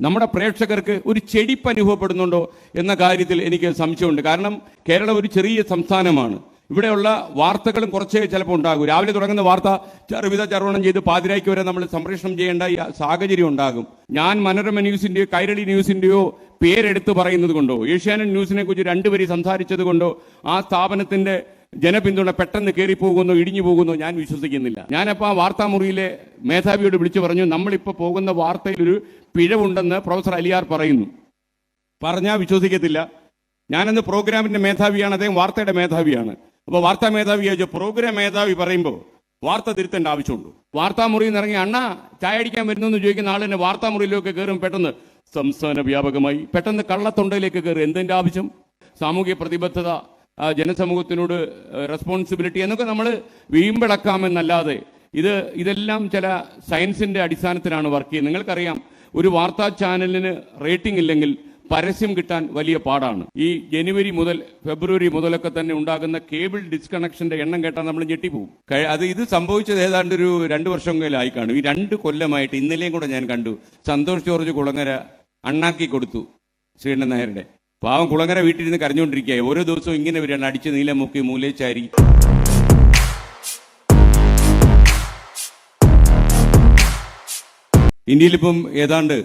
നമ്മുടെ പ്രേക്ഷകർക്ക് ഒരു ചെടിപ്പ് അനുഭവപ്പെടുന്നുണ്ടോ എന്ന കാര്യത്തിൽ എനിക്ക് സംശയമുണ്ട്. കാരണം കേരളം ഒരു ചെറിയ സംസ്ഥാനമാണ്. ഇവിടെയുള്ള വാർത്തകളും കുറച്ചേ ചിലപ്പോൾ ഉണ്ടാകും. രാവിലെ തുടങ്ങുന്ന വാർത്ത ചെറുവിധ ചർവണം ചെയ്ത് പാതിരായ്ക്ക് വരെ നമ്മൾ സംപ്രേഷണം ചെയ്യേണ്ട സാഹചര്യം ഉണ്ടാകും. ഞാൻ മനോരമ ന്യൂസിന്റെയോ കൈരളി ന്യൂസിന്റെയോ പേരെടുത്ത് പറയുന്നത് കൊണ്ടോ ഏഷ്യാനെറ്റ് ന്യൂസിനെ കുറിച്ച് രണ്ടുപേരി സംസാരിച്ചത് കൊണ്ടോ ആ സ്ഥാപനത്തിന്റെ ജനപിന്തുണ പെട്ടെന്ന് കയറിപ്പോകുന്നു ഇടിഞ്ഞു പോകുന്നു ഞാൻ വിശ്വസിക്കുന്നില്ല. ഞാനപ്പോൾ ആ വാർത്താമുറിയിലെ മേധാവിയോട് വിളിച്ചു പറഞ്ഞു നമ്മളിപ്പോൾ പോകുന്ന വാർത്തയിൽ ഒരു പിഴവുണ്ടെന്ന് പ്രൊഫസർ അലിയാർ പറയുന്നു. പറഞ്ഞാൽ വിശ്വസിക്കത്തില്ല. ഞാനന്ന് പ്രോഗ്രാമിന്റെ മേധാവിയാണ് അദ്ദേഹം വാർത്തയുടെ മേധാവിയാണ്. അപ്പോൾ വാർത്താ മേധാവി ചോദിച്ചു പ്രോഗ്രാം മേധാവി പറയുമ്പോൾ വാർത്ത തിരുത്തേണ്ട ആവശ്യമുണ്ട്. വാർത്താ മുറിയിൽ നിന്ന് ഇറങ്ങി അണ്ണാ ചായ അടിക്കാൻ വരുന്നെന്ന് ചോദിക്കുന്ന ആളിനെ വാർത്താ മുറിയിലൊക്കെ കയറും. പെട്ടെന്ന് സംസ്ഥാന വ്യാപകമായി പെട്ടെന്ന് കള്ളത്തൊണ്ടയിലേക്ക് കയറും. എന്തിന്റെ ആവശ്യം? സാമൂഹ്യ പ്രതിബദ്ധത ആ, ജനസമൂഹത്തിനോട് റെസ്പോൺസിബിലിറ്റി എന്നൊക്കെ നമ്മൾ വീമ്പിളക്കാമെന്നല്ലാതെ ഇത് ഇതെല്ലാം ചില സയൻസിന്റെ അടിസ്ഥാനത്തിലാണ് വർക്ക് ചെയ്യുന്നത്. നിങ്ങൾക്കറിയാം ഒരു വാർത്താ ചാനലിന് റേറ്റിംഗ് ഇല്ലെങ്കിൽ പരസ്യം കിട്ടാൻ വലിയ പാടാണ്. ഈ ജനുവരി മുതൽ ഫെബ്രുവരി മുതലൊക്കെ തന്നെ ഉണ്ടാകുന്ന കേബിൾ ഡിസ്കണക്ഷന്റെ എണ്ണം കേട്ടാൽ നമ്മൾ ഞെട്ടിപ്പോവും. അത് ഇത് സംഭവിച്ചത് ഏതാണ്ട് ഒരു രണ്ട് വർഷമെങ്കിലായി കാണും ഈ രണ്ട് കൊല്ലമായിട്ട് ഇന്നലെയും കൂടെ ഞാൻ കണ്ടു. സന്തോഷ് ജോർജ് കുളങ്ങര അണ്ണാക്കി കൊടുത്തു ശ്രീകണ്ഠൻ നായരുടെ. പാവം കുളങ്ങര വീട്ടിലിരുന്ന് കരഞ്ഞുകൊണ്ടിരിക്കുക ഓരോ ദിവസവും ഇങ്ങനെ വരികയാണ്. അടിച്ച് നീല മുക്കി മൂലേച്ചാരി. ഇന്ത്യയിലിപ്പം ഏതാണ്ട്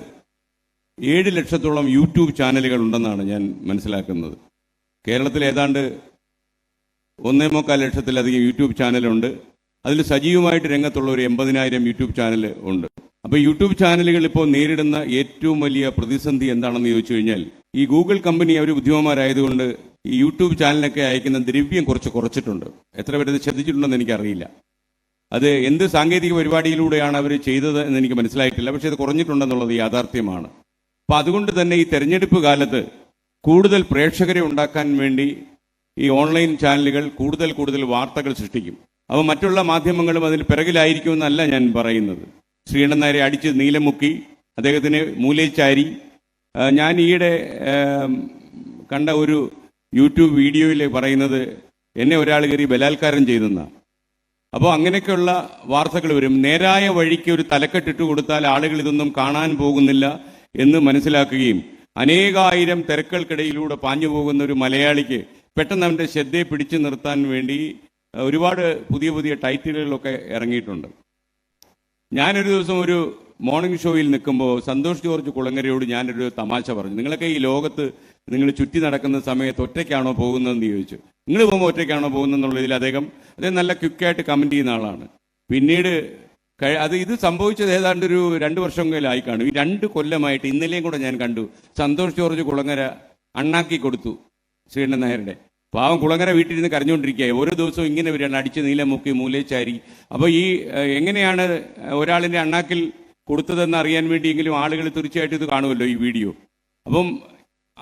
ഏഴ് ലക്ഷത്തോളം യൂട്യൂബ് ചാനലുകൾ ഉണ്ടെന്നാണ് ഞാൻ മനസ്സിലാക്കുന്നത്. കേരളത്തിൽ ഏതാണ്ട് ഒന്നേ മുക്കാൽ ലക്ഷത്തിലധികം യൂട്യൂബ് ചാനലുണ്ട്. അതിൽ സജീവമായിട്ട് രംഗത്തുള്ള ഒരു എൺപതിനായിരം യൂട്യൂബ് ചാനൽ ഉണ്ട്. അപ്പോൾ യൂട്യൂബ് ചാനലുകൾ ഇപ്പോൾ നേരിടുന്ന ഏറ്റവും വലിയ പ്രതിസന്ധി എന്താണെന്ന് ചോദിച്ചു കഴിഞ്ഞാൽ ഈ ഗൂഗിൾ കമ്പനി അവർ ഉദ്യോഗമാരായതുകൊണ്ട് ഈ യൂട്യൂബ് ചാനലിനൊക്കെ അയക്കുന്ന ദ്രവ്യം കുറച്ച് കുറച്ചിട്ടുണ്ട്. എത്ര പേരത് ശ്രദ്ധിച്ചിട്ടുണ്ടെന്ന് എനിക്കറിയില്ല. അത് എന്ത് സാങ്കേതിക പരിപാടിയിലൂടെയാണ് അവർ ചെയ്തത് എന്ന് എനിക്ക് മനസ്സിലായിട്ടില്ല. പക്ഷേ അത് കുറഞ്ഞിട്ടുണ്ടെന്നുള്ളത് യാഥാർത്ഥ്യമാണ്. അപ്പൊ അതുകൊണ്ട് തന്നെ ഈ തെരഞ്ഞെടുപ്പ് കാലത്ത് കൂടുതൽ പ്രേക്ഷകരെ ഉണ്ടാക്കാൻ വേണ്ടി ഈ ഓൺലൈൻ ചാനലുകൾ കൂടുതൽ കൂടുതൽ വാർത്തകൾ സൃഷ്ടിക്കും. അപ്പോൾ മറ്റുള്ള മാധ്യമങ്ങളും അതിൽ പിറകിലായിരിക്കുമെന്നല്ല ഞാൻ പറയുന്നത്. ശ്രീകണ്ഠൻ നായരെ അടിച്ച് നീലമുക്കി അദ്ദേഹത്തിന് മൂലേച്ചാരി ഞാൻ ഈയിടെ കണ്ട ഒരു യൂട്യൂബ് വീഡിയോയിൽ പറയുന്നത് എന്നെ ഒരാൾ കയറി ബലാത്കാരം ചെയ്തെന്നാണ് അപ്പോൾ അങ്ങനെയൊക്കെയുള്ള വാർത്തകൾ വരും. നേരായ വഴിക്ക് ഒരു തലക്കെട്ടിട്ട് കൊടുത്താൽ ആളുകൾ ഇതൊന്നും കാണാൻ പോകുന്നില്ല എന്ന് മനസ്സിലാക്കുകയും അനേകായിരം തിരക്കൾക്കിടയിലൂടെ പാഞ്ഞു പോകുന്ന ഒരു മലയാളിക്ക് പെട്ടെന്ന് അവന്റെ ശ്രദ്ധയെ പിടിച്ചു നിർത്താൻ വേണ്ടി ഒരുപാട് പുതിയ പുതിയ ടൈറ്റിലുകളൊക്കെ ഇറങ്ങിയിട്ടുണ്ട്. ഞാനൊരു ദിവസം ഒരു മോർണിംഗ് ഷോയിൽ നിൽക്കുമ്പോൾ സന്തോഷ് ജോർജ് കുളങ്ങരയോട് ഞാനൊരു തമാശ പറഞ്ഞു. നിങ്ങളൊക്കെ ഈ ലോകത്ത് നിങ്ങൾ ചുറ്റി നടക്കുന്ന സമയത്ത് ഒറ്റയ്ക്കാണോ പോകുന്നതെന്ന് ചോദിച്ചു. നിങ്ങൾ പോകുമ്പോൾ ഒറ്റയ്ക്കാണോ പോകുന്നതെന്നുള്ളതിൽ അദ്ദേഹം അദ്ദേഹം നല്ല ക്വിക്കായിട്ട് കമന്റ് ചെയ്യുന്ന ആളാണ്. പിന്നീട് അത് ഇത് സംഭവിച്ചത് ഏതാണ്ട് ഒരു രണ്ട് വർഷം ആയി കാണും. ഈ രണ്ട് കൊല്ലമായിട്ട് ഇന്നലെയും കൂടെ ഞാൻ കണ്ടു. സന്തോഷ് ജോർജ് കുളങ്ങര അണ്ണാക്കി കൊടുത്തു ശ്രീകണ്ഠൻ നായരുടെ. പാവം കുളങ്ങര വീട്ടിലിരുന്ന് കരഞ്ഞുകൊണ്ടിരിക്കുക ഓരോ ദിവസവും ഇങ്ങനെ വരികയാണ്. അടിച്ച് നീലമുക്കി മൂലേച്ചാരി അപ്പോൾ ഈ എങ്ങനെയാണ് ഒരാളിന്റെ അണ്ണാക്കിൽ കൊടുത്തതെന്ന് അറിയാൻ വേണ്ടിയെങ്കിലും ആളുകൾ തീർച്ചയായിട്ടും ഇത് കാണുമല്ലോ ഈ വീഡിയോ. അപ്പം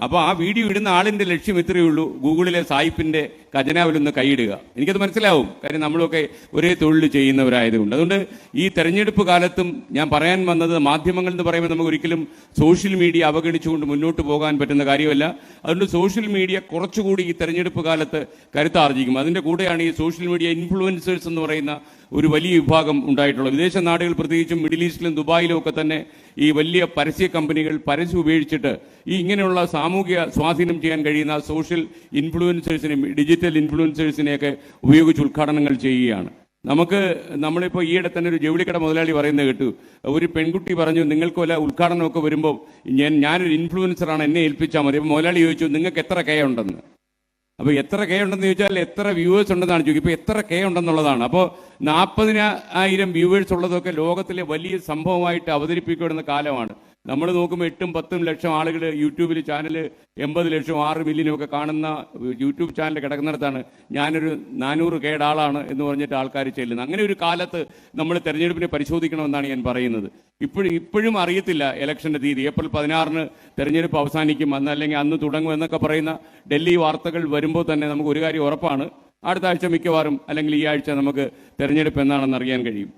അപ്പോൾ ആ വീഡിയോ ഇടുന്ന ആളിന്റെ ലക്ഷ്യം ഇത്രയേ ഉള്ളൂ. ഗൂഗിളിലെ സായിപ്പിന്റെ ഖജനാവിലൊന്ന് കൈയിടുക. എനിക്കത് മനസ്സിലാവും. കാര്യം നമ്മളൊക്കെ ഒരേ തൊഴിൽ ചെയ്യുന്നവരായതുകൊണ്ട്. അതുകൊണ്ട് ഈ തെരഞ്ഞെടുപ്പ് കാലത്തും ഞാൻ പറയാൻ വന്നത് മാധ്യമങ്ങൾ എന്ന് പറയുമ്പോൾ നമുക്ക് ഒരിക്കലും സോഷ്യൽ മീഡിയ അവഗണിച്ചുകൊണ്ട് മുന്നോട്ട് പോകാൻ പറ്റുന്ന കാര്യമല്ല. അതുകൊണ്ട് സോഷ്യൽ മീഡിയ കുറച്ചുകൂടി ഈ തെരഞ്ഞെടുപ്പ് കാലത്ത് കരുത്താർജിക്കും. അതിന്റെ കൂടെയാണ് ഈ സോഷ്യൽ മീഡിയ ഇൻഫ്ലുവൻസേഴ്സ് എന്ന് പറയുന്ന ഒരു വലിയ വിഭാഗം ഉണ്ടായിട്ടുള്ളത് വിദേശ നാടുകൾ പ്രത്യേകിച്ചും മിഡിൽ ഈസ്റ്റിലും ദുബായിലും ഒക്കെ തന്നെ ഈ വലിയ പരസ്യ കമ്പനികൾ പരസ്യം ഉപയോഗിച്ചിട്ട് ഈ ഇങ്ങനെയുള്ള സാമൂഹിക സ്വാധീനം ചെയ്യാൻ കഴിയുന്ന സോഷ്യൽ ഇൻഫ്ലുവൻസേഴ്സിനെയും ഡിജിറ്റൽ ഇൻഫ്ലുവൻസേഴ്സിനെയൊക്കെ ഉപയോഗിച്ച് ഉദ്ഘാടനങ്ങൾ ചെയ്യുകയാണ്. നമുക്ക് നമ്മളിപ്പോൾ ഈയിടെ തന്നെ ഒരു ജൗളിക്കട മുതലാളി പറയുന്നത് കേട്ടു. ഒരു പെൺകുട്ടി പറഞ്ഞു നിങ്ങൾക്ക് വല്ല ഉദ്ഘാടനമൊക്കെ വരുമ്പോൾ ഞാൻ ഞാനൊരു ഇൻഫ്ലുവൻസറാണ് എന്നെ ഏൽപ്പിച്ചാൽ മതി. അപ്പോൾ മുതലാളി ചോദിച്ചു നിങ്ങൾക്ക് എത്ര കയ ഉണ്ടെന്ന്? അപ്പൊ എത്ര കെ ഉണ്ടെന്ന് ചോദിച്ചാൽ എത്ര വ്യൂവേഴ്സ് ഉണ്ടെന്നാണ് ചോദിക്കും ഇപ്പൊ എത്ര കെ ഉണ്ടെന്നുള്ളതാണ്. അപ്പോൾ നാൽപ്പതിനായിരം വ്യൂവേഴ്സ് ഉള്ളതൊക്കെ ലോകത്തിലെ വലിയ സംഭവമായിട്ട് അവതരിപ്പിക്കപ്പെടുന്ന കാലമാണ്. നമ്മൾ നോക്കുമ്പോൾ എട്ടും പത്തും ലക്ഷം ആളുകൾ യൂട്യൂബിൽ ചാനൽ എൺപത് ലക്ഷം ആറ് മില്യനും ഒക്കെ കാണുന്ന യൂട്യൂബ് ചാനൽ കിടക്കുന്നിടത്താണ് ഞാനൊരു നാനൂറ് കേട് ആളാണ് എന്ന് പറഞ്ഞിട്ട് ആൾക്കാർ ചെല്ലുന്നത്. അങ്ങനെ ഒരു കാലത്ത് നമ്മൾ തെരഞ്ഞെടുപ്പിനെ പരിശോധിക്കണമെന്നാണ് ഞാൻ പറയുന്നത്. ഇപ്പോഴും ഇപ്പോഴും അറിയത്തില്ല ഇലക്ഷന്റെ തീയതി. ഏപ്രിൽ പതിനാറിന് തെരഞ്ഞെടുപ്പ് അവസാനിക്കും അന്ന് അല്ലെങ്കിൽ അന്ന് തുടങ്ങും എന്നൊക്കെ പറയുന്ന ഡൽഹി വാർത്തകൾ വരുമ്പോൾ തന്നെ നമുക്ക് ഒരു കാര്യം ഉറപ്പാണ്. അടുത്ത ആഴ്ച മിക്കവാറും അല്ലെങ്കിൽ ഈ ആഴ്ച നമുക്ക് തെരഞ്ഞെടുപ്പ് എന്നാണെന്ന് അറിയാൻ കഴിയും.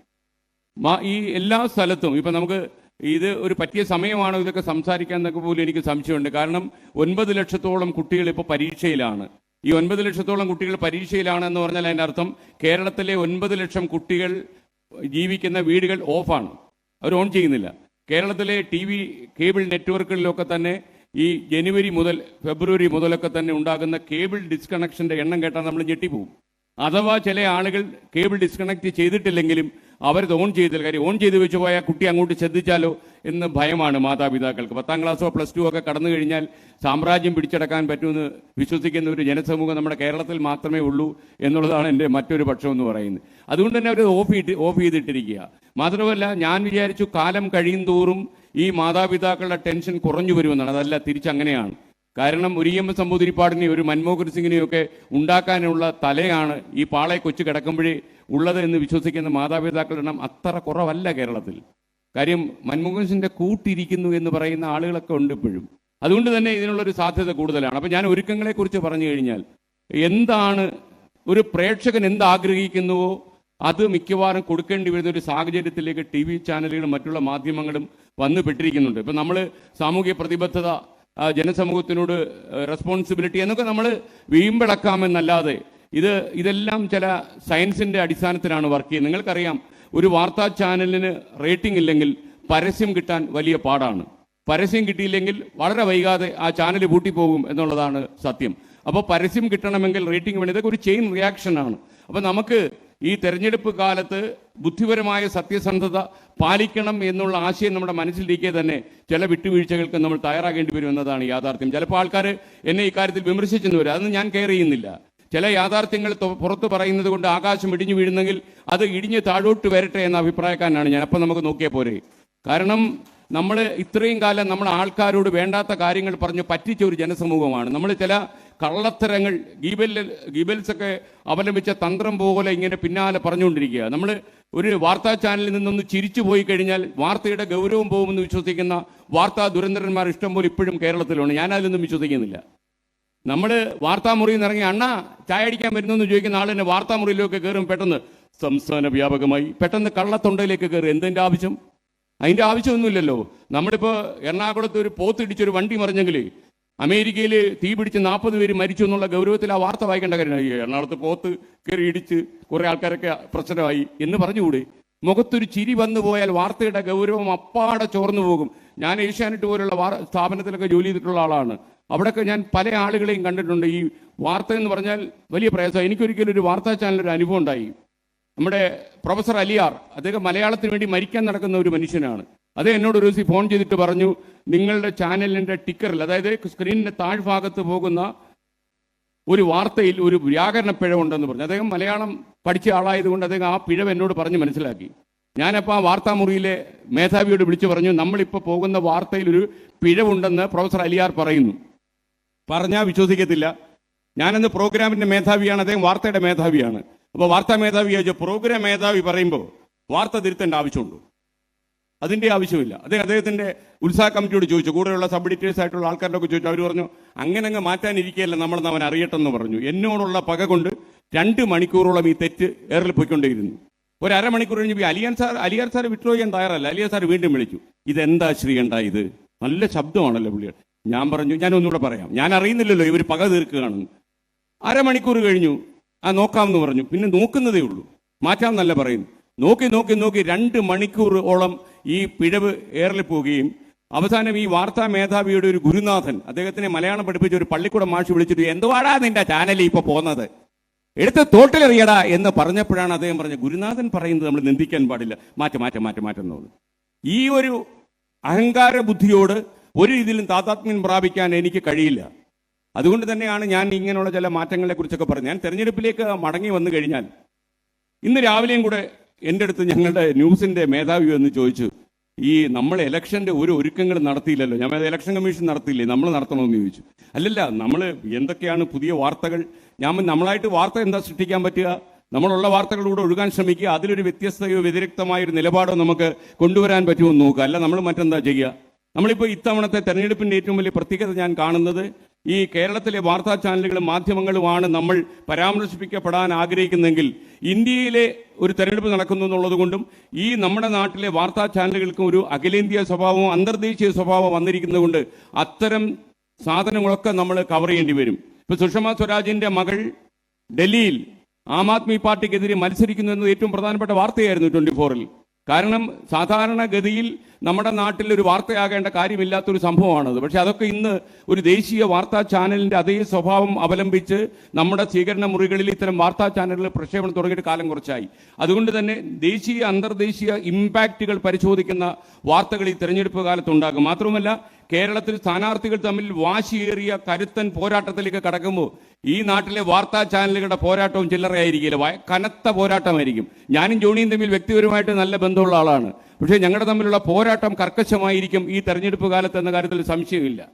ഈ എല്ലാ സ്ഥലത്തും ഇപ്പം നമുക്ക് ഇത് ഒരു പറ്റിയ സമയമാണോ ഇതൊക്കെ സംസാരിക്കാൻ എന്നൊക്കെ പോലും എനിക്ക് സംശയമുണ്ട്. കാരണം ഒൻപത് ലക്ഷത്തോളം കുട്ടികൾ ഇപ്പോൾ പരീക്ഷയിലാണ്. ഈ ഒൻപത് ലക്ഷത്തോളം കുട്ടികൾ പരീക്ഷയിലാണെന്ന് പറഞ്ഞാൽ അതിന്റെ അർത്ഥം കേരളത്തിലെ ഒൻപത് ലക്ഷം കുട്ടികൾ ജീവിക്കുന്ന വീടുകൾ ഓഫാണ്. അവർ ഓൺ ചെയ്യുന്നില്ല. കേരളത്തിലെ ടി വി കേബിൾ നെറ്റ്വർക്കുകളിലൊക്കെ തന്നെ ഈ ജനുവരി മുതൽ ഫെബ്രുവരി മുതലൊക്കെ തന്നെ ഉണ്ടാകുന്ന കേബിൾ ഡിസ്കണക്ഷന്റെ എണ്ണം കേട്ടാൽ നമ്മൾ ഞെട്ടിപ്പോവും. അഥവാ ചില ആളുകൾ കേബിൾ ഡിസ്കണക്ട് ചെയ്തിട്ടില്ലെങ്കിലും അവരത് ഓൺ ചെയ്തില്ല കാര്യം ഓൺ ചെയ്ത് വെച്ച് പോയാൽ കുട്ടി അങ്ങോട്ട് ശ്രദ്ധിച്ചാലോ എന്ന് ഭയമാണ് മാതാപിതാക്കൾക്ക്. പത്താം ക്ലാസ്സോ പ്ലസ് ടു ഒക്കെ കടന്നു കഴിഞ്ഞാൽ സാമ്രാജ്യം പിടിച്ചടക്കാൻ പറ്റുമെന്ന് വിശ്വസിക്കുന്ന ഒരു ജനസമൂഹം നമ്മുടെ കേരളത്തിൽ മാത്രമേ ഉള്ളൂ എന്നുള്ളതാണ് എന്റെ മറ്റൊരു പക്ഷം എന്ന് പറയുന്നത്. അതുകൊണ്ട് തന്നെ അവർ ഓഫ് ഇട്ട് ഓഫ് ചെയ്തിട്ടിരിക്കുക. മാത്രമല്ല ഞാൻ വിചാരിച്ചു കാലം കഴിയും തോറും ഈ മാതാപിതാക്കളുടെ ടെൻഷൻ കുറഞ്ഞു വരുമെന്നാണ്. അതല്ല തിരിച്ചങ്ങനെയാണ്. കാരണം എസ് നമ്പൂതിരിപ്പാടിനെയും ഒരു മൻമോഹൻ സിംഗിനെയൊക്കെ ഉണ്ടാക്കാനുള്ള തലയാണ് ഈ പാളയെ കൊച്ചു കിടക്കുമ്പോഴേ ഉള്ളത് എന്ന് വിശ്വസിക്കുന്ന മാതാപിതാക്കളുടെ എണ്ണം അത്ര കുറവല്ല കേരളത്തിൽ. കാര്യം മൻമോഹൻ സിംഗിന്റെ കൂട്ടിരിക്കുന്നു എന്ന് പറയുന്ന ആളുകളൊക്കെ ഉണ്ട് ഇപ്പോഴും. അതുകൊണ്ട് തന്നെ ഇതിനുള്ളൊരു സാധ്യത കൂടുതലാണ്. അപ്പൊ ഞാൻ ഒരുക്കങ്ങളെ കുറിച്ച് പറഞ്ഞു കഴിഞ്ഞാൽ എന്താണ് ഒരു പ്രേക്ഷകൻ എന്ത് ആഗ്രഹിക്കുന്നുവോ അത് മിക്കവാറും കൊടുക്കേണ്ടി വരുന്ന ഒരു സാഹചര്യത്തിലേക്ക് ടി വി ചാനലുകളും മറ്റുള്ള മാധ്യമങ്ങളും വന്നു പെട്ടിരിക്കുന്നുണ്ട് ഇപ്പൊ നമ്മൾ സാമൂഹ്യ പ്രതിബദ്ധത ജനസമൂഹത്തിനോട് റെസ്പോൺസിബിലിറ്റി എന്നൊക്കെ നമ്മൾ വീമ്പടക്കാമെന്നല്ലാതെ ഇത് ഇതെല്ലാം ചില സയൻസിന്റെ അടിസ്ഥാനത്തിലാണ് വർക്ക് ചെയ്യുന്നത്. നിങ്ങൾക്കറിയാം ഒരു വാർത്താ ചാനലിന് റേറ്റിംഗ് ഇല്ലെങ്കിൽ പരസ്യം കിട്ടാൻ വലിയ പാടാണ്. പരസ്യം കിട്ടിയില്ലെങ്കിൽ വളരെ വൈകാതെ ആ ചാനൽ പൂട്ടിപ്പോകും എന്നുള്ളതാണ് സത്യം. അപ്പോൾ പരസ്യം കിട്ടണമെങ്കിൽ റേറ്റിംഗ് വേണം. ഇതൊക്കെ ഒരു ചെയിൻ റിയാക്ഷനാണ് അപ്പോൾ നമുക്ക് ഈ തെരഞ്ഞെടുപ്പ് കാലത്ത് ബുദ്ധിപരമായ സത്യസന്ധത പാലിക്കണം എന്നുള്ള ആശയം നമ്മുടെ മനസ്സിലിരിക്കെ തന്നെ ചില വിട്ടുവീഴ്ചകൾക്ക് നമ്മൾ തയ്യാറാകേണ്ടി വരും എന്നതാണ് യാഥാർത്ഥ്യം. ചിലപ്പോൾ ആൾക്കാർ എന്നെ ഇക്കാര്യത്തിൽ വിമർശിച്ചെന്ന് വരും. അതൊന്നും ഞാൻ കെയർ ചെയ്യുന്നില്ല. ചില യാഥാർത്ഥ്യങ്ങൾ പുറത്ത് പറയുന്നത് കൊണ്ട് ആകാശം ഇടിഞ്ഞു വീഴുന്നെങ്കിൽ അത് ഇടിഞ്ഞ് താഴോട്ട് വരട്ടെ എന്ന അഭിപ്രായക്കാരനാണ് ഞാൻ. അപ്പം നമുക്ക് നോക്കിയാൽ പോരെ. കാരണം നമ്മൾ ഇത്രയും കാലം നമ്മൾ ആൾക്കാരോട് വേണ്ടാത്ത കാര്യങ്ങൾ പറഞ്ഞ് പറ്റിച്ച ഒരു ജനസമൂഹമാണ്. നമ്മൾ ചില കള്ളത്തരങ്ങൾ ഗീബലിൽ ഗീബൽസൊക്കെ അവലംബിച്ച തന്ത്രം പോലെ ഇങ്ങനെ പിന്നാലെ പറഞ്ഞുകൊണ്ടിരിക്കുക. നമ്മൾ ഒരു വാർത്താ ചാനലിൽ നിന്നൊന്ന് ചിരിച്ചു പോയി കഴിഞ്ഞാൽ വാർത്തയുടെ ഗൗരവം പോകുമെന്ന് വിശ്വസിക്കുന്ന വാർത്താ ദുരന്തരന്മാർ ഇഷ്ടംപോലെ ഇപ്പോഴും കേരളത്തിലുണ്ട്. ഞാൻ അതിലൊന്നും വിശ്വസിക്കുന്നില്ല നമ്മൾ വാർത്താമുറിയിൽ നിന്ന് ഇറങ്ങി അണ്ണ ചായ അടിക്കാൻ വരുന്നെന്ന് ചോദിക്കുന്ന ആൾ തന്നെ വാർത്താമുറിയിലൊക്കെ കയറും പെട്ടെന്ന് സംസ്ഥാന വ്യാപകമായി പെട്ടെന്ന് കള്ളത്തൊണ്ടയിലേക്ക് കയറും എന്തിന്റെ ആവശ്യം? അതിന്റെ ആവശ്യമൊന്നുമില്ലല്ലോ. നമ്മളിപ്പോൾ എറണാകുളത്ത് ഒരു പോത്തിടിച്ചൊരു വണ്ടി മറിഞ്ഞെങ്കിൽ അമേരിക്കയിൽ തീ പിടിച്ച് നാൽപ്പത് പേര് മരിച്ചു എന്നുള്ള ഗൗരവത്തിൽ ആ വാർത്ത വായിക്കേണ്ട കാര്യം ഈ എറണാകുളത്ത് പോത്ത് കയറി ഇടിച്ച് കുറെ ആൾക്കാരൊക്കെ പ്രശ്നമായി എന്ന് പറഞ്ഞുകൂടെ? മുഖത്തൊരു ചിരി വന്നു പോയാൽ വാർത്തയുടെ ഗൗരവം അപ്പാടെ ചോർന്നു പോകും. ഞാൻ ഏഷ്യാനെറ്റ് പോലുള്ള സ്ഥാപനത്തിലൊക്കെ ജോലി ചെയ്തിട്ടുള്ള ആളാണ്. അവിടെയൊക്കെ ഞാൻ പല ആളുകളെയും കണ്ടിട്ടുണ്ട്. ഈ വാർത്ത എന്ന് പറഞ്ഞാൽ വലിയ പ്രയാസം. എനിക്കൊരിക്കലും ഒരു വാർത്താ ചാനൽ ഒരു അനുഭവം ഉണ്ടായി. നമ്മുടെ പ്രൊഫസർ അലിയാർ അദ്ദേഹം മലയാളത്തിന് വേണ്ടി മരിക്കാൻ നടക്കുന്ന ഒരു മനുഷ്യനാണ്. അത് എന്നോട് ഒരു ദിവസം ഫോൺ ചെയ്തിട്ട് പറഞ്ഞു നിങ്ങളുടെ ചാനലിന്റെ ടിക്കറിൽ അതായത് സ്ക്രീനിന്റെ താഴ്ഭാഗത്ത് പോകുന്ന ഒരു വാർത്തയിൽ ഒരു വ്യാകരണ പിഴവുണ്ടെന്ന് പറഞ്ഞു. അദ്ദേഹം മലയാളം പഠിച്ച ആളായതുകൊണ്ട് അദ്ദേഹം ആ പിഴവ് എന്നോട് പറഞ്ഞ് മനസ്സിലാക്കി. ഞാനപ്പോൾ ആ വാർത്താമുറിയിലെ മേധാവിയോട് വിളിച്ചു പറഞ്ഞു നമ്മളിപ്പോൾ പോകുന്ന വാർത്തയിൽ ഒരു പിഴവുണ്ടെന്ന് പ്രൊഫസർ അലിയാർ പറയുന്നു. പറഞ്ഞാൽ വിശ്വസിക്കത്തില്ല. ഞാനന്ന് പ്രോഗ്രാമിന്റെ മേധാവിയാണ് അദ്ദേഹം വാർത്തയുടെ മേധാവിയാണ്. അപ്പോൾ വാർത്താ മേധാവി പ്രോഗ്രാം മേധാവി പറയുമ്പോൾ വാർത്ത തിരുത്തേണ്ട ആവശ്യമുണ്ടോ? അതിന്റെ ആവശ്യമില്ല. അദ്ദേഹം അദ്ദേഹത്തിന്റെ ഉത്സാഹ കമ്മിറ്റിയോട് ചോദിച്ചു. കൂടെയുള്ള സബ് എഡിറ്റേഴ്സ് ആയിട്ടുള്ള ആൾക്കാരോടൊക്കെ ചോദിച്ചു. അവർ പറഞ്ഞു അങ്ങനെ അങ്ങ് മാറ്റാനിരിക്കുകയല്ല നമ്മളെന്ന് അവൻ അറിയട്ടെന്ന് പറഞ്ഞു. എന്നോടുള്ള പക കൊണ്ട് രണ്ട് മണിക്കൂറോളം ഈ തെറ്റ് ഏറിൽ പോയിക്കൊണ്ടേയിരുന്നു. ഒരു അരമണിക്കൂർ കഴിഞ്ഞ് Aliyan sir Aliyar sir vitro ചെയ്യാൻ തയ്യാറല്ല. അലിയാർ സാർ വീണ്ടും വിളിച്ചു. ഇതെന്താ ശ്രീകണ്ഠ ഇത്? നല്ല ശബ്ദമാണല്ലോ പുള്ളിയുടെ ഞാൻ പറഞ്ഞു ഞാൻ ഒന്നുകൂടെ പറയാം. ഞാൻ അറിയുന്നില്ലല്ലോ ഇവർ പക തീർക്കുകയാണെന്ന്. അരമണിക്കൂർ കഴിഞ്ഞു. ആ നോക്കാമെന്ന് പറഞ്ഞു. പിന്നെ നോക്കുന്നതേ ഉള്ളൂ. മാറ്റാമെന്നല്ല പറയുന്നു. നോക്കി നോക്കി നോക്കി രണ്ട് മണിക്കൂറോളം ഈ പിഴവ് ഏറിൽ പോവുകയും അവസാനം ഈ വാർത്താ മേധാവിയുടെ ഒരു ഗുരുനാഥൻ അദ്ദേഹത്തിനെ മലയാളം പഠിപ്പിച്ച ഒരു പള്ളിക്കൂടം മാഷി വിളിച്ചിട്ട് എന്തുവാടാ നിന്റെ ചാനൽ ഇപ്പൊ പോകുന്നത്? എടുത്ത് തോട്ടിലെറിയടാ എന്ന് പറഞ്ഞപ്പോഴാണ് അദ്ദേഹം പറഞ്ഞത്. ഗുരുനാഥൻ പറയുന്നത് നമ്മൾ നിന്ദിക്കാൻ പാടില്ല. മാറ്റം മാറ്റം മാറ്റം മാറ്റം എന്നുള്ളത് ഈ ഒരു അഹങ്കാര ബുദ്ധിയോട് ഒരു രീതിയിലും താതാത്മ്യം പ്രാപിക്കാൻ എനിക്ക് കഴിയില്ല. അതുകൊണ്ട് തന്നെയാണ് ഞാൻ ഇങ്ങനെയുള്ള ചില മാറ്റങ്ങളെ കുറിച്ചൊക്കെ പറഞ്ഞത്. ഞാൻ തെരഞ്ഞെടുപ്പിലേക്ക് മടങ്ങി വന്നു കഴിഞ്ഞാൽ ഇന്ന് രാവിലെയും കൂടെ എന്റെ അടുത്ത് ഞങ്ങളുടെ ന്യൂസിന്റെ മേധാവി എന്ന് ചോദിച്ചു ഈ നമ്മൾ ഇലക്ഷന്റെ ഒരു ഒരുക്കങ്ങൾ നടത്തിയില്ലല്ലോ? ഞാൻ ഇലക്ഷൻ കമ്മീഷൻ നടത്തിയില്ലേ? നമ്മൾ നടത്തണമെന്ന് ചോദിച്ചു. അല്ലല്ല നമ്മൾ എന്തൊക്കെയാണ് പുതിയ വാർത്തകൾ? ഞാൻ നമ്മളായിട്ട് വാർത്ത എന്താ സൃഷ്ടിക്കാൻ പറ്റുക? നമ്മളുള്ള വാർത്തകളിലൂടെ ഒഴുകാൻ ശ്രമിക്കുക അതിലൊരു വ്യത്യസ്തയോ വ്യതിരിക്തമായ ഒരു നിലപാടോ നമുക്ക് കൊണ്ടുവരാൻ പറ്റുമോ എന്ന് നോക്കുക. അല്ല നമ്മൾ മറ്റെന്താ ചെയ്യുക? നമ്മളിപ്പോൾ ഇത്തവണത്തെ തെരഞ്ഞെടുപ്പിന്റെ ഏറ്റവും വലിയ പ്രത്യേകത ഞാൻ കാണുന്നത് ഈ കേരളത്തിലെ വാർത്താ ചാനലുകളും മാധ്യമങ്ങളുമാണ് നമ്മൾ പരാമർശിപ്പിക്കപ്പെടാൻ ആഗ്രഹിക്കുന്നെങ്കിൽ ഇന്ത്യയിലെ ഒരു തെരഞ്ഞെടുപ്പ് നടക്കുന്നു എന്നുള്ളതുകൊണ്ടും ഈ നമ്മുടെ നാട്ടിലെ വാർത്താ ചാനലുകൾക്കും ഒരു അഖിലേന്ത്യാ സ്വഭാവവും അന്തർദേശീയ സ്വഭാവം വന്നിരിക്കുന്നത് കൊണ്ട് അത്തരം സാധനങ്ങളൊക്കെ നമ്മൾ കവർ ചെയ്യേണ്ടി വരും. ഇപ്പൊ സുഷമ സ്വരാജിന്റെ മകൾ ഡൽഹിയിൽ ആം ആദ്മി പാർട്ടിക്കെതിരെ മത്സരിക്കുന്നു എന്നത് ഏറ്റവും പ്രധാനപ്പെട്ട വാർത്തയായിരുന്നു ട്വന്റി ഫോറിൽ. കാരണം സാധാരണഗതിയിൽ നമ്മുടെ നാട്ടിൽ ഒരു വാർത്തയാകേണ്ട കാര്യമില്ലാത്തൊരു സംഭവമാണത്. പക്ഷെ അതൊക്കെ ഇന്ന് ഒരു ദേശീയ വാർത്താ ചാനലിന്റെ അതേ സ്വഭാവം അവലംബിച്ച് നമ്മുടെ സ്വീകരണ മുറികളിൽ ഇത്തരം വാർത്താ ചാനലുകൾ പ്രക്ഷേപണം തുടങ്ങിയിട്ട് കാലം കുറച്ചായി. അതുകൊണ്ട് തന്നെ ദേശീയ അന്തർദേശീയ ഇമ്പാക്റ്റുകൾ പരിശോധിക്കുന്ന വാർത്തകൾ ഈ തെരഞ്ഞെടുപ്പ് കാലത്തുണ്ടാകും മാത്രമല്ല കേരളത്തിൽ സ്ഥാനാർത്ഥികൾ തമ്മിൽ വാശിയേറിയ കരുത്തൻ പോരാട്ടത്തിലേക്ക് കടക്കുമ്പോൾ ഈ നാട്ടിലെ വാർത്താ ചാനലുകളുടെ പോരാട്ടവും ചില്ലറയായിരിക്കില്ല. കനത്ത പോരാട്ടമായിരിക്കും. ഞാനും ജോണിയും തമ്മിൽ വ്യക്തിപരമായിട്ട് നല്ല ബന്ധമുള്ള ആളാണ്. പക്ഷേ ഞങ്ങളുടെ തമ്മിലുള്ള പോരാട്ടം കർക്കശമായിരിക്കും ഈ തെരഞ്ഞെടുപ്പ് കാലത്ത് എന്ന കാര്യത്തിൽ സംശയമില്ല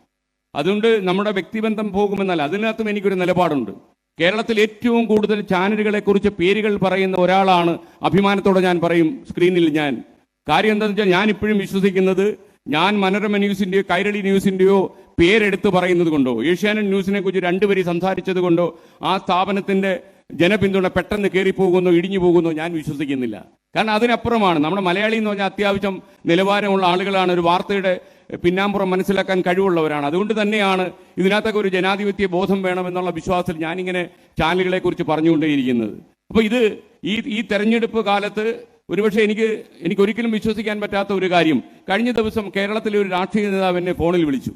അതുകൊണ്ട് നമ്മുടെ വ്യക്തിബന്ധം പോകുമെന്നല്ല അതിനകത്തും എനിക്കൊരു നിലപാടുണ്ട്. കേരളത്തിൽ ഏറ്റവും കൂടുതൽ ചാനലുകളെക്കുറിച്ച് പേരുകൾ പറയുന്ന ഒരാളാണ് അഭിമാനത്തോടെ ഞാൻ പറയും സ്ക്രീനിൽ ഞാൻ. കാര്യം എന്താണെന്ന് വെച്ചാൽ ഞാൻ ഇപ്പോഴും വിശ്വസിക്കുന്നത് ഞാൻ മനോരമ ന്യൂസിന്റെയോ കൈരളി ന്യൂസിന്റെയോ പേരെടുത്ത് പറയുന്നത് കൊണ്ടോ ഏഷ്യാനെറ്റ് ന്യൂസിനെ കുറിച്ച് രണ്ടുപേരും സംസാരിച്ചത് കൊണ്ടോ ആ സ്ഥാപനത്തിന്റെ ജനപിന്തുണ പെട്ടെന്ന് കയറിപ്പോകുന്നോ ഇടിഞ്ഞു പോകുന്നോ ഞാൻ വിശ്വസിക്കുന്നില്ല. കാരണം അതിനപ്പുറമാണ്. നമ്മുടെ മലയാളി എന്ന് പറഞ്ഞാൽ അത്യാവശ്യം നിലവാരമുള്ള ആളുകളാണ്. ഒരു വാർത്തയുടെ പിന്നാമ്പുറം മനസ്സിലാക്കാൻ കഴിവുള്ളവരാണ്. അതുകൊണ്ട് തന്നെയാണ് ഇതിനകത്തൊക്കെ ഒരു ജനാധിപത്യ ബോധം വേണമെന്നുള്ള വിശ്വാസത്തിൽ ഞാനിങ്ങനെ ചാനലുകളെ കുറിച്ച് പറഞ്ഞുകൊണ്ടേയിരിക്കുന്നത്. അപ്പോൾ ഇത് ഈ ഈ തെരഞ്ഞെടുപ്പ് കാലത്ത് ഒരുപക്ഷെ എനിക്ക് എനിക്ക് ഒരിക്കലും വിശ്വസിക്കാൻ പറ്റാത്ത ഒരു കാര്യം. കഴിഞ്ഞ ദിവസം കേരളത്തിലെ ഒരു രാഷ്ട്രീയ നേതാവ് എന്നെ ഫോണിൽ വിളിച്ചു.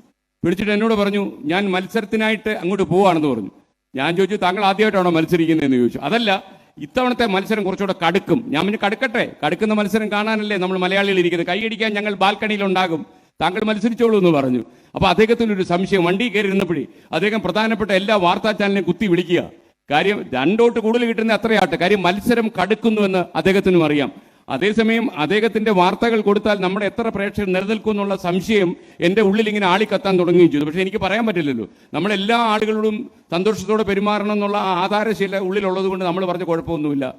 വിളിച്ചിട്ട് എന്നോട് പറഞ്ഞു ഞാൻ മത്സരത്തിനായിട്ട് അങ്ങോട്ട് പോവാണെന്ന് പറഞ്ഞു. ഞാൻ ചോദിച്ചു താങ്കൾ ആദ്യമായിട്ടാണോ മത്സരിക്കുന്നതെന്ന് ചോദിച്ചു. അതല്ല ഇത്തവണത്തെ മത്സരം കുറച്ചുകൂടെ കടുക്കും. ഞാൻ പിന്നെ കടുക്കട്ടെ കടുക്കുന്ന മത്സരം കാണാനല്ലേ നമ്മൾ മലയാളികൾ ഇരിക്കുന്നത്. കൈയടിക്കാൻ ഞങ്ങൾ ബാൽക്കണിയിൽ ഉണ്ടാകും. താങ്കൾ മത്സരിച്ചോളൂ എന്ന് പറഞ്ഞു. അപ്പോൾ അദ്ദേഹത്തിന് ഒരു സംശയം വണ്ടി കയറി ഇരുന്നപ്പോഴേ അദ്ദേഹം പ്രധാനപ്പെട്ട എല്ലാ വാർത്താ ചാനലിനെയും കുത്തി വിളിക്കുക. കാര്യം രണ്ടോട്ട് കൂടുതൽ കിട്ടുന്ന അത്രയാട്ടെ കാര്യം മത്സരം കടുക്കുന്നുവെന്ന് അദ്ദേഹത്തിനും അറിയാം. അതേസമയം അദ്ദേഹത്തിന്റെ വാർത്തകൾ കൊടുത്താൽ നമ്മുടെ എത്ര പ്രേക്ഷകർ നിലനിൽക്കും എന്നുള്ള സംശയം എന്റെ ഉള്ളിൽ ഇങ്ങനെ ആളിക്കത്താൻ തുടങ്ങുകയും ചെയ്തു. പക്ഷെ എനിക്ക് പറയാൻ പറ്റില്ലല്ലോ. നമ്മളെല്ലാ ആളുകളോടും സന്തോഷത്തോടെ പെരുമാറണം എന്നുള്ള ആധാരശീല ഉള്ളിലുള്ളത് കൊണ്ട് നമ്മൾ പറഞ്ഞ കുഴപ്പമൊന്നുമില്ല.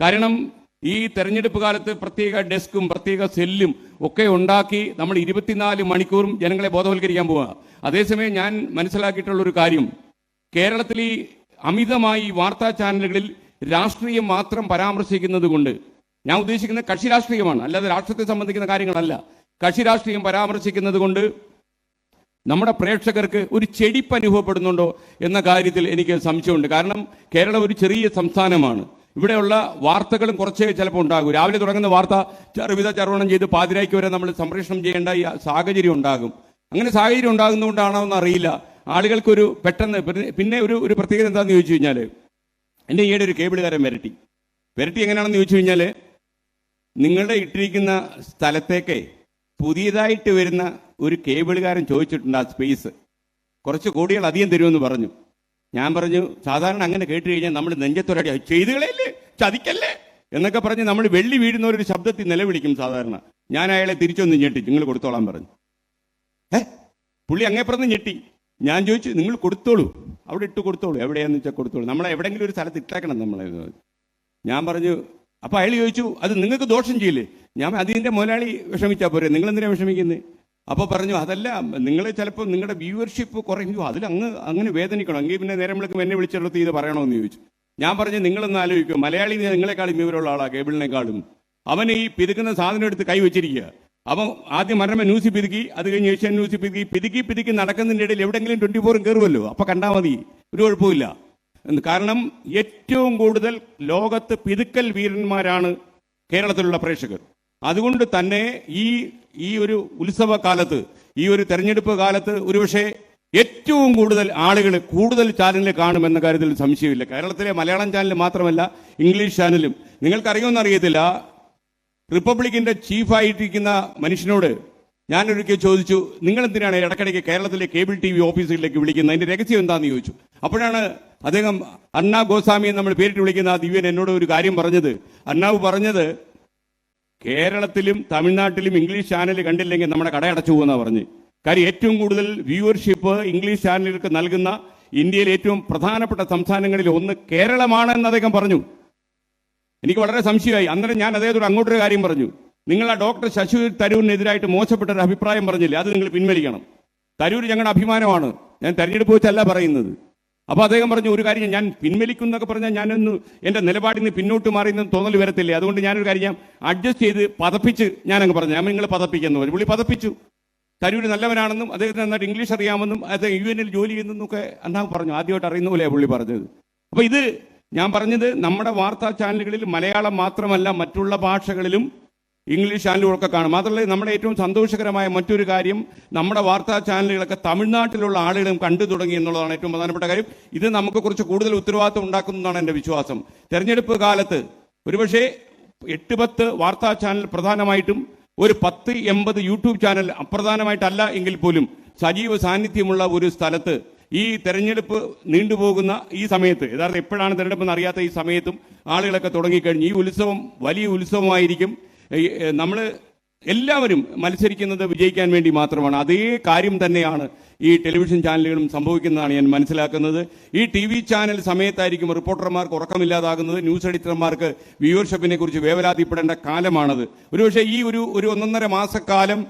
കാരണം ഈ തെരഞ്ഞെടുപ്പ് കാലത്ത് പ്രത്യേക ഡെസ്കും പ്രത്യേക സെല്ലും ഒക്കെ ഉണ്ടാക്കി നമ്മൾ ഇരുപത്തിനാല് മണിക്കൂറും ജനങ്ങളെ ബോധവൽക്കരിക്കാൻ പോവുക അതേസമയം ഞാൻ മനസ്സിലാക്കിയിട്ടുള്ള ഒരു കാര്യം. കേരളത്തിൽ അമിതമായി വാർത്താ ചാനലുകളിൽ രാഷ്ട്രീയം മാത്രം പരാമർശിക്കുന്നത് കൊണ്ട് ഞാൻ ഉദ്ദേശിക്കുന്നത് കക്ഷി രാഷ്ട്രീയമാണ്. അല്ലാതെ രാഷ്ട്രത്തെ സംബന്ധിക്കുന്ന കാര്യങ്ങളല്ല. കക്ഷി രാഷ്ട്രീയം പരാമർശിക്കുന്നത് കൊണ്ട് നമ്മുടെ പ്രേക്ഷകർക്ക് ഒരു ചെടിപ്പ് അനുഭവപ്പെടുന്നുണ്ടോ എന്ന കാര്യത്തിൽ എനിക്ക് സംശയമുണ്ട്. കാരണം കേരളം ഒരു ചെറിയ സംസ്ഥാനമാണ്. ഇവിടെയുള്ള വാർത്തകളും കുറച്ച് ചിലപ്പോൾ ഉണ്ടാകും. രാവിലെ തുടങ്ങുന്ന വാർത്ത ചെറുവിധ ചർവണം ചെയ്ത് പാതിരായ്ക്ക് വരെ നമ്മൾ സംപ്രേഷണം ചെയ്യേണ്ട ഈ സാഹചര്യം ഉണ്ടാകും. അങ്ങനെ സാഹചര്യം ഉണ്ടാകുന്നതുകൊണ്ടാണോ എന്ന് അറിയില്ല. ആളുകൾക്കൊരു പെട്ടെന്ന് പിന്നെ- ഒരു ഒരു പ്രത്യേകത എന്താണെന്ന് ചോദിച്ചു കഴിഞ്ഞാൽ എന്റെ ഈയിടെ ഒരു കേബിളുകാരൻ വരട്ടി. വരട്ടി എങ്ങനെയാണെന്ന് ചോദിച്ചു കഴിഞ്ഞാൽ നിങ്ങളുടെ ഇട്ടിരിക്കുന്ന സ്ഥലത്തേക്ക് പുതിയതായിട്ട് വരുന്ന ഒരു കേബിളുകാരൻ ചോദിച്ചിട്ടുണ്ട് ആ സ്പേസ്. കുറച്ച് കോടികൾ അധികം തരുമെന്ന് പറഞ്ഞു. ഞാൻ പറഞ്ഞു സാധാരണ അങ്ങനെ കേട്ട് കഴിഞ്ഞാൽ നമ്മൾ നെഞ്ചത്തൊരടി ചെയ്തുകളല്ലേ ചതിക്കല്ലേ? എന്നൊക്കെ പറഞ്ഞ് നമ്മൾ വെള്ളി വീഴുന്ന ഒരു ശബ്ദത്തിൽ നിലവിളിക്കും സാധാരണ. ഞാൻ അയാളെ തിരിച്ചൊന്ന് ഞെട്ടി നിങ്ങൾ കൊടുത്തോളാൻ പറഞ്ഞു. ഏ? പുള്ളി അങ്ങേപ്പുറത്ത് ഞെട്ടി. ഞാൻ ചോദിച്ചു നിങ്ങൾ കൊടുത്തോളൂ. അവിടെ ഇട്ട് കൊടുത്തോളൂ. എവിടെയാന്ന് വെച്ചാൽ കൊടുത്തോളൂ. നമ്മളെ എവിടെയെങ്കിലും ഒരു സ്ഥലത്ത് ഇട്ടേക്കണം നമ്മളെ. ഞാൻ പറഞ്ഞു അപ്പൊ അയാൾ ചോദിച്ചു അത് നിങ്ങൾക്ക് ദോഷം ചെയ്യില്ലേ? ഞാൻ അതിന്റെ മുതലാളി വിഷമിച്ചാൽ പോരെ. നിങ്ങൾ എന്തിനാണ് വിഷമിക്കുന്നത് അപ്പൊ പറഞ്ഞു അതല്ല നിങ്ങൾ ചിലപ്പോൾ നിങ്ങളുടെ വ്യൂവർഷിപ്പ് കുറഞ്ഞു അതിൽ അങ്ങ് അങ്ങനെ വേദനിക്കണം. എങ്കിൽ പിന്നെ നേരം വിളിക്കും എന്നെ വിളിച്ചെടുത്ത് ഇത് പറയണമെന്ന് ചോദിച്ചു. ഞാൻ പറഞ്ഞു നിങ്ങളൊന്ന് ആലോചിക്കും. മലയാളി നിങ്ങളെക്കാളും വിവരമുള്ള ആളാ കേബിളിനെക്കാളും. അവൻ ഈ പിതുക്കുന്ന സാധനം എടുത്ത് കൈവച്ചിരിക്കുക അവൻ ആദ്യം മനോരമ ന്യൂസി പിതുക്കി അത് കഴിഞ്ഞ് ഏഷ്യൻ ന്യൂസി പിതുക്കി. പിതുക്കി പിതുക്കി നടക്കുന്നതിന്റെ ഇടയിൽ എവിടെയെങ്കിലും ട്വന്റി ഫോറും കയറുമല്ലോ അപ്പൊ കണ്ടാൽ മതി. ഒരു കുഴപ്പമില്ല കാരണം? ഏറ്റവും കൂടുതൽ ലോകത്ത് പിതുക്കൽ വീരന്മാരാണ് കേരളത്തിലുള്ള പ്രേക്ഷകർ. അതുകൊണ്ട് തന്നെ ഈ ഈ ഒരു ഉത്സവ കാലത്ത് ഈ ഒരു തെരഞ്ഞെടുപ്പ് കാലത്ത് ഒരുപക്ഷെ ഏറ്റവും കൂടുതൽ ആളുകൾ കൂടുതൽ ചാനലിൽ കാണുമെന്ന കാര്യത്തിൽ സംശയമില്ല. കേരളത്തിലെ മലയാളം ചാനൽ മാത്രമല്ല ഇംഗ്ലീഷ് ചാനലും. നിങ്ങൾക്കറിയുമെന്നറിയത്തില്ല റിപ്പബ്ലിക്കിന്റെ ചീഫായിട്ടിരിക്കുന്ന മനുഷ്യനോട് ഞാനൊരിക്കൽ ചോദിച്ചു നിങ്ങൾ എന്തിനാണ് ഇടയ്ക്കിടയ്ക്ക് കേരളത്തിലെ കേബിൾ ടി വി ഓഫീസുകളിലേക്ക് വിളിക്കുന്നത്? അതിന്റെ രഹസ്യം എന്താണെന്ന് ചോദിച്ചു. അപ്പോഴാണ് അദ്ദേഹം അണ്ണാ ഗോസ്വാമി നമ്മൾ പേരിട്ട് വിളിക്കുന്ന ആ ദിവ്യൻ എന്നോട് ഒരു കാര്യം പറഞ്ഞത്. അണ്ണാവ് പറഞ്ഞത് കേരളത്തിലും തമിഴ്നാട്ടിലും ഇംഗ്ലീഷ് ചാനൽ കണ്ടില്ലെങ്കിൽ നമ്മുടെ കട അടച്ചു പോകുന്നതാണ് പറഞ്ഞ്. കാര്യം ഏറ്റവും കൂടുതൽ വ്യൂവർഷിപ്പ് ഇംഗ്ലീഷ് ചാനലുകൾക്ക് നൽകുന്ന ഇന്ത്യയിലെ ഏറ്റവും പ്രധാനപ്പെട്ട സംസ്ഥാനങ്ങളിൽ ഒന്ന് കേരളമാണെന്ന് അദ്ദേഹം പറഞ്ഞു. എനിക്ക് വളരെ സംശയമായി. അന്നേരം ഞാൻ അദ്ദേഹത്തോട് അങ്ങോട്ടൊരു കാര്യം പറഞ്ഞു. നിങ്ങൾ ആ ഡോക്ടർ ശശി തരൂരിനെതിരായിട്ട് മോശപ്പെട്ട ഒരു അഭിപ്രായം പറഞ്ഞില്ലേ? അത് നിങ്ങൾ പിൻവലിക്കണം. തരൂർ ഞങ്ങളുടെ അഭിമാനമാണ്. ഞാൻ തെരഞ്ഞെടുപ്പ് വെച്ചല്ല പറയുന്നത്. അപ്പൊ അദ്ദേഹം പറഞ്ഞു ഒരു കാര്യം ഞാൻ പിൻവലിക്കും എന്നൊക്കെ പറഞ്ഞാൽ ഞാനൊന്ന് എന്റെ നിലപാടിൽ നിന്ന് പിന്നോട്ട് മാറി എന്ന് തോന്നൽ വരത്തില്ലേ? അതുകൊണ്ട് ഞാനൊരു കാര്യം ഞാൻ അഡ്ജസ്റ്റ് ചെയ്ത് പതപ്പിച്ച് ഞാനങ്ങ് പറഞ്ഞു. ഞാൻ നിങ്ങൾ പതപ്പിക്കുന്നു പുള്ളി പതപ്പിച്ചു. തരൂർ നല്ലവനാണെന്നും അദ്ദേഹത്തിന് നന്നായിട്ട് ഇംഗ്ലീഷ് അറിയാമെന്നും അദ്ദേഹം യു എനിൽ ജോലി ചെയ്യുന്നൊക്കെ അന്നാ പറഞ്ഞു. ആദ്യമായിട്ട് അറിയുന്ന പോലെയാണ് പുള്ളി പറഞ്ഞത്. അപ്പൊ ഇത് ഞാൻ പറഞ്ഞത് നമ്മുടെ വാർത്താ ചാനലുകളിൽ മലയാളം മാത്രമല്ല മറ്റുള്ള ഭാഷകളിലും ഇംഗ്ലീഷ് ചാനലുകളൊക്കെ കാണും. മാത്രമല്ല നമ്മുടെ ഏറ്റവും സന്തോഷകരമായ മറ്റൊരു കാര്യം നമ്മുടെ വാർത്താ ചാനലുകളൊക്കെ തമിഴ്നാട്ടിലുള്ള ആളുകളും കണ്ടു തുടങ്ങി എന്നുള്ളതാണ് ഏറ്റവും പ്രധാനപ്പെട്ട കാര്യം. ഇത് നമുക്ക് കുറച്ച് കൂടുതൽ ഉത്തരവാദിത്വം ഉണ്ടാക്കുന്നതാണ് എന്റെ വിശ്വാസം. തെരഞ്ഞെടുപ്പ് കാലത്ത് ഒരുപക്ഷെ എട്ട് പത്ത് വാർത്താ ചാനൽ പ്രധാനമായിട്ടും ഒരു പത്ത് എൺപത് യൂട്യൂബ് ചാനൽ അപ്രധാനമായിട്ടല്ല എങ്കിൽ പോലും സജീവ സാന്നിധ്യമുള്ള ഒരു സ്ഥലത്ത് ഈ തെരഞ്ഞെടുപ്പ് നീണ്ടുപോകുന്ന ഈ സമയത്ത് യഥാർത്ഥം എപ്പോഴാണ് തെരഞ്ഞെടുപ്പ് എന്ന് അറിയാത്ത ഈ സമയത്തും ആളുകളൊക്കെ തുടങ്ങിക്കഴിഞ്ഞു. ഈ ഉത്സവം വലിയ ഉത്സവമായിരിക്കും. നമ്മൾ എല്ലാവരും മത്സരിക്കുന്നത് വിജയിക്കാൻ വേണ്ടി മാത്രമാണ്. അതേ കാര്യം തന്നെയാണ് ഈ ടെലിവിഷൻ ചാനലുകളും സംഭവിക്കുന്നതാണ് ഞാൻ മനസ്സിലാക്കുന്നത്. ഈ ടി വി ചാനൽ സമയത്തായിരിക്കും റിപ്പോർട്ടർമാർക്ക് ഉറക്കമില്ലാതാകുന്നത്. ന്യൂസ് എഡിറ്റർമാർക്ക് വ്യൂവർഷിപ്പിനെ കുറിച്ച് വേവലാതിപ്പെടേണ്ട കാലമാണത്. ഒരുപക്ഷെ ഈ ഒരു ഒരു ഒന്നൊന്നര മാസക്കാലം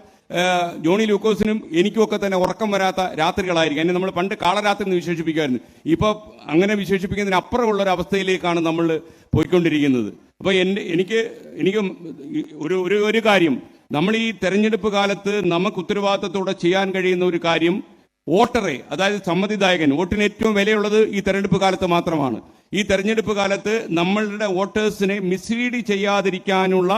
ജോണി ലൂക്കോസിനും എനിക്കുമൊക്കെ തന്നെ ഉറക്കം വരാത്ത രാത്രികളായിരിക്കും. എന്നെ നമ്മൾ പണ്ട് കാളരാത്രി എന്ന് വിശേഷിപ്പിക്കുമായിരുന്നു. ഇപ്പോൾ അങ്ങനെ വിശേഷിപ്പിക്കുന്നതിന് അപ്പുറമുള്ള ഒരു അവസ്ഥയിലേക്കാണ് നമ്മൾ പോയിക്കൊണ്ടിരിക്കുന്നത്. അപ്പോൾ എന്റെ എനിക്ക് എനിക്ക് ഒരു ഒരു ഒരു കാര്യം. നമ്മൾ ഈ തെരഞ്ഞെടുപ്പ് കാലത്ത് നമുക്ക് ഉത്തരവാദിത്തത്തോടെ ചെയ്യാൻ കഴിയുന്ന ഒരു കാര്യം വോട്ടറെ അതായത് സമ്മതിദായകൻ വോട്ടിന് ഏറ്റവും വിലയുള്ളത് ഈ തെരഞ്ഞെടുപ്പ് കാലത്ത് മാത്രമാണ്. ഈ തെരഞ്ഞെടുപ്പ് കാലത്ത് നമ്മളുടെ വോട്ടേഴ്സിനെ മിസ്ലീഡ് ചെയ്യാതിരിക്കാനുള്ള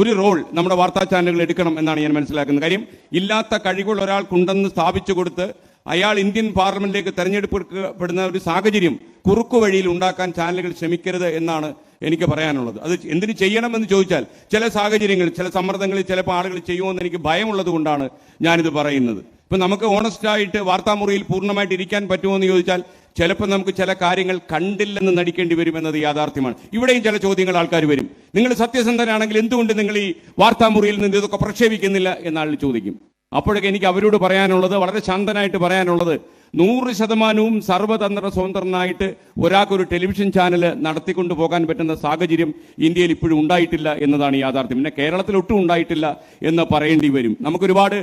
ഒരു റോൾ നമ്മുടെ വാർത്താ ചാനലുകൾ എടുക്കണം എന്നാണ് ഞാൻ മനസ്സിലാക്കുന്നത് കാര്യം. ഇല്ലാത്ത കഴിവുള്ള ഒരാൾക്കുണ്ടെന്ന് സ്ഥാപിച്ചു കൊടുത്ത് അയാൾ ഇന്ത്യൻ പാർലമെന്റിലേക്ക് തെരഞ്ഞെടുക്കപ്പെടുന്ന ഒരു സാഹചര്യം കുറുക്കു വഴിയിൽ ഉണ്ടാക്കാൻ ചാനലുകൾ ശ്രമിക്കരുത് എന്നാണ് എനിക്ക് പറയാനുള്ളത്. അത് എന്തിനു ചെയ്യണമെന്ന് ചോദിച്ചാൽ ചില സാഹചര്യങ്ങളിൽ ചില സമ്മർദ്ദങ്ങളിൽ ചിലപ്പോൾ ആളുകൾ ചെയ്യുമെന്ന് എനിക്ക് ഭയമുള്ളത് കൊണ്ടാണ് ഞാനിത് പറയുന്നത്. ഇപ്പൊ നമുക്ക് ഓണസ്റ്റായിട്ട് വാർത്താമുറിയിൽ പൂർണമായിട്ട് ഇരിക്കാൻ പറ്റുമോ എന്ന് ചോദിച്ചാൽ ചിലപ്പോൾ നമുക്ക് ചില കാര്യങ്ങൾ കണ്ടില്ലെന്ന് നടിക്കേണ്ടി വരും എന്നത് യാഥാർത്ഥ്യമാണ്. ഇവിടെയും ചില ചോദ്യങ്ങൾ ആൾക്കാർ വരും. നിങ്ങൾ സത്യസന്ധനാണെങ്കിൽ എന്തുകൊണ്ട് നിങ്ങൾ ഈ വാർത്താമുറിയിൽ നിന്ന് ഇതൊക്കെ പ്രക്ഷേപിക്കുന്നില്ല എന്നാൾ ചോദിക്കും. അപ്പോഴൊക്കെ എനിക്ക് അവരോട് പറയാനുള്ളത് വളരെ ശാന്തനായിട്ട് പറയാനുള്ളത് നൂറ് ശതമാനവും സർവതന്ത്ര സ്വതന്ത്രനായിട്ട് ഒരാൾക്കൊരു ടെലിവിഷൻ ചാനൽ നടത്തിക്കൊണ്ടു പോകാൻ പറ്റുന്ന സാഹചര്യം ഇന്ത്യയിൽ ഇപ്പോഴും ഉണ്ടായിട്ടില്ല എന്നതാണ് യാഥാർത്ഥ്യം. പിന്നെ കേരളത്തിൽ ഒട്ടും ഉണ്ടായിട്ടില്ല എന്ന് പറയേണ്ടി വരും. നമുക്കൊരുപാട്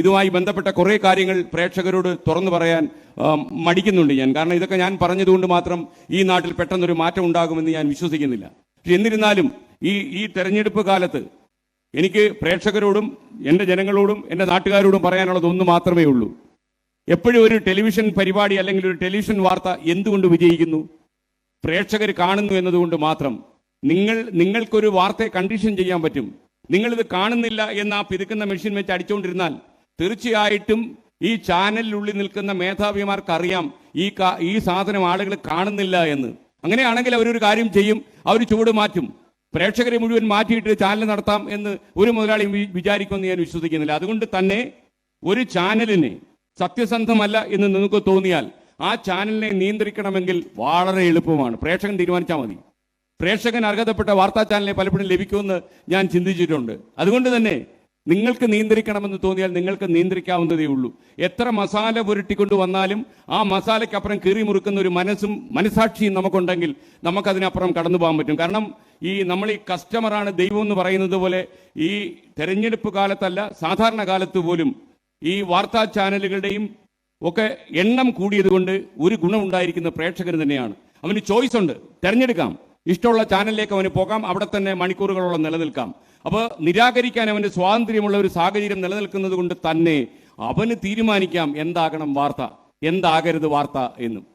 ഇതുമായി ബന്ധപ്പെട്ട കുറേ കാര്യങ്ങൾ പ്രേക്ഷകരോട് തുറന്നു പറയാൻ മടിക്കുന്നുണ്ട് ഞാൻ. കാരണം ഇതൊക്കെ ഞാൻ പറഞ്ഞതുകൊണ്ട് മാത്രം ഈ നാട്ടിൽ പെട്ടെന്നൊരു മാറ്റം ഉണ്ടാകുമെന്ന് ഞാൻ വിശ്വസിക്കുന്നില്ല. എന്നിരുന്നാലും ഈ ഈ തെരഞ്ഞെടുപ്പ് കാലത്ത് എനിക്ക് പ്രേക്ഷകരോടും എന്റെ ജനങ്ങളോടും എന്റെ നാട്ടുകാരോടും പറയാനുള്ളത് ഒന്ന് മാത്രമേ ഉള്ളൂ. എപ്പോഴും ഒരു ടെലിവിഷൻ പരിപാടി അല്ലെങ്കിൽ ഒരു ടെലിവിഷൻ വാർത്ത എന്തുകൊണ്ട് വിജയിക്കുന്നു? പ്രേക്ഷകർ കാണുന്നു എന്നതുകൊണ്ട് മാത്രം. നിങ്ങൾ നിങ്ങൾക്കൊരു വാർത്തയെ കണ്ടീഷൻ ചെയ്യാൻ പറ്റും. നിങ്ങളിത് കാണുന്നില്ല എന്ന് ആ പിതുക്കുന്ന മെഷീൻ വെച്ച് അടിച്ചുകൊണ്ടിരുന്നാൽ തീർച്ചയായിട്ടും ഈ ചാനലിനുള്ളിൽ നിൽക്കുന്ന മേധാവിമാർക്ക് അറിയാം ഈ ഈ സാധനം ആളുകൾ കാണുന്നില്ല എന്ന്. അങ്ങനെയാണെങ്കിൽ അവരൊരു കാര്യം ചെയ്യും. അവർ ചുവട് മാറ്റും. പ്രേക്ഷകരെ മുഴുവൻ മാറ്റിയിട്ട് ചാനൽ നടത്താം എന്ന് ഒരു മുതലാളിയും വിചാരിക്കുമെന്ന് ഞാൻ വിശ്വസിക്കുന്നില്ല. അതുകൊണ്ട് തന്നെ ഒരു ചാനലിനെ സത്യസന്ധമല്ല എന്ന് നിങ്ങൾക്ക് തോന്നിയാൽ ആ ചാനലിനെ നിയന്ത്രിക്കണമെങ്കിൽ വളരെ എളുപ്പമാണ്. പ്രേക്ഷകൻ തീരുമാനിച്ചാൽ മതി. പ്രേക്ഷകൻ അർഹതപ്പെട്ട വാർത്താ ചാനലിനെ പലപ്പോഴും ലഭിക്കുമെന്ന് ഞാൻ ചിന്തിച്ചിട്ടുണ്ട്. അതുകൊണ്ട് തന്നെ നിങ്ങൾക്ക് നിയന്ത്രിക്കണമെന്ന് തോന്നിയാൽ നിങ്ങൾക്ക് നിയന്ത്രിക്കാവുന്നതേ ഉള്ളൂ. എത്ര മസാല പുരട്ടിക്കൊണ്ട് വന്നാലും ആ മസാലയ്ക്കപ്പുറം കീറി മുറുക്കുന്ന ഒരു മനസ്സും മനസാക്ഷിയും നമുക്കുണ്ടെങ്കിൽ നമുക്കതിനപ്പുറം കടന്നു പോകാൻ പറ്റും. കാരണം ഈ നമ്മൾ ഈ കസ്റ്റമറാണ് ദൈവം എന്ന് പറയുന്നത് പോലെ ഈ തെരഞ്ഞെടുപ്പ് കാലത്തല്ല സാധാരണ കാലത്ത് പോലും ഈ വാർത്താ ചാനലുകളുടെയും ഒക്കെ എണ്ണം കൂടിയതുകൊണ്ട് ഒരു ഗുണമുണ്ടായിരിക്കുന്ന പ്രേക്ഷകന് തന്നെയാണ്. അവന് ചോയ്സ് ഉണ്ട്. തിരഞ്ഞെടുക്കാം. ഇഷ്ടമുള്ള ചാനലിലേക്ക് അവന് പോകാം. അവിടെ തന്നെ മണിക്കൂറുകളോളം നിലനിൽക്കാം. അപ്പോൾ നിരാകരിക്കാൻ അവന്റെ സ്വാതന്ത്ര്യമുള്ള ഒരു സാഹചര്യം നിലനിൽക്കുന്നത് കൊണ്ട് തന്നെ അവന് തീരുമാനിക്കാം. എന്താകണം വാർത്ത? എന്താകരുത് വാർത്ത എന്നും.